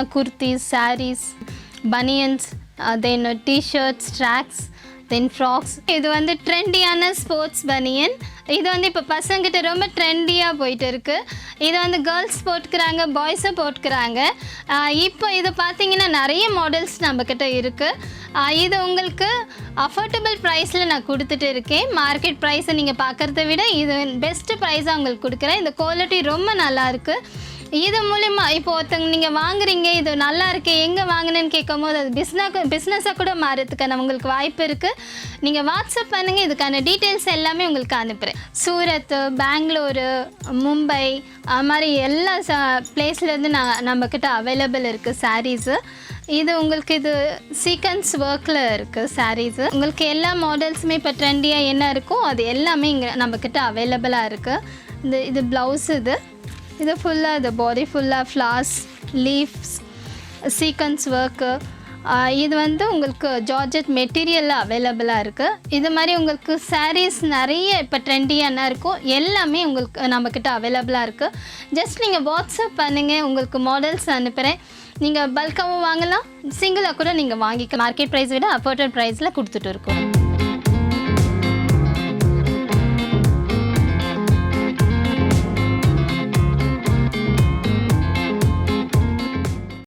பார்த்தீங்கன்னா kurtis saris banians then T-shirts tracks then frocks இது வந்து ட்ரெண்டியான ஸ்போர்ட்ஸ் பனியன். இது வந்து இப்போ பசங்கிட்ட ரொம்ப ட்ரெண்டியாக போயிட்டு இருக்குது இது வந்து கேர்ள்ஸ் போட்டுக்கிறாங்க பாய்ஸும் போட்டுக்கிறாங்க. இப்போ இது பார்த்தீங்கன்னா நிறைய மாடல்ஸ் நம்மக்கிட்ட இருக்குது இது உங்களுக்கு அஃபோர்டபுள் ப்ரைஸில் நான் கொடுத்துட்டு இருக்கேன். மார்க்கெட் ப்ரைஸை நீங்கள் பார்க்குறத விட இது பெஸ்ட்டு ப்ரைஸாக உங்களுக்கு கொடுக்குறேன். இந்த குவாலிட்டி ரொம்ப நல்லாயிருக்கு இது மூலிமா இப்போ ஒருத்தங்க நீங்கள் வாங்குறீங்க இது நல்லா இருக்கு எங்கே வாங்கினேன்னு கேட்கும் போது அது பிஸ்னாக பிஸ்னஸாக கூட மாறதுக்கான உங்களுக்கு வாய்ப்பு இருக்குது நீங்கள் வாட்ஸ்அப் பண்ணுங்கள் இதுக்கான டீட்டெயில்ஸ் எல்லாமே உங்களுக்கு அனுப்புகிறேன் சூரத் பெங்களூரு மும்பை அது மாதிரி எல்லா ச பிளேஸ்லேருந்து நான் நம்மக்கிட்ட அவைலபிள் இருக்குது சாரீஸு இது உங்களுக்கு இது சீக்வன்ஸ் ஒர்க்கில் இருக்குது சாரீஸு உங்களுக்கு எல்லா மாடல்ஸுமே இப்போ ட்ரெண்டியாக என்ன இருக்கோ அது எல்லாமே இங்கே நம்மக்கிட்ட அவைலபிளாக இருக்குது இந்த இது ப்ளவுஸ் இது. இது ஃபுல்லாக இது பாடி ஃபுல்லாக ஃப்ளார்ஸ் லீஃப்ஸ் சீக்வன்ஸ் ஒர்க்கு இது வந்து உங்களுக்கு ஜார்ஜெட் மெட்டீரியலில் அவைலபிளாக இருக்குது இது மாதிரி உங்களுக்கு சாரீஸ் நிறைய இப்போ ட்ரெண்டியான இருக்கும். எல்லாமே உங்களுக்கு நம்மக்கிட்ட அவைலபிளாக இருக்குது ஜஸ்ட் நீங்கள் வாட்ஸ்அப் பண்ணுங்கள் உங்களுக்கு மாடல்ஸ் அனுப்புகிறேன் நீங்கள் பல்காகவும் வாங்கலாம் சிங்கிளாக கூட நீங்கள் வாங்கிக்க மார்க்கெட் ப்ரைஸ் விட அஃபோர்டட் ப்ரைஸில் கொடுத்துட்டு இருக்கோம்.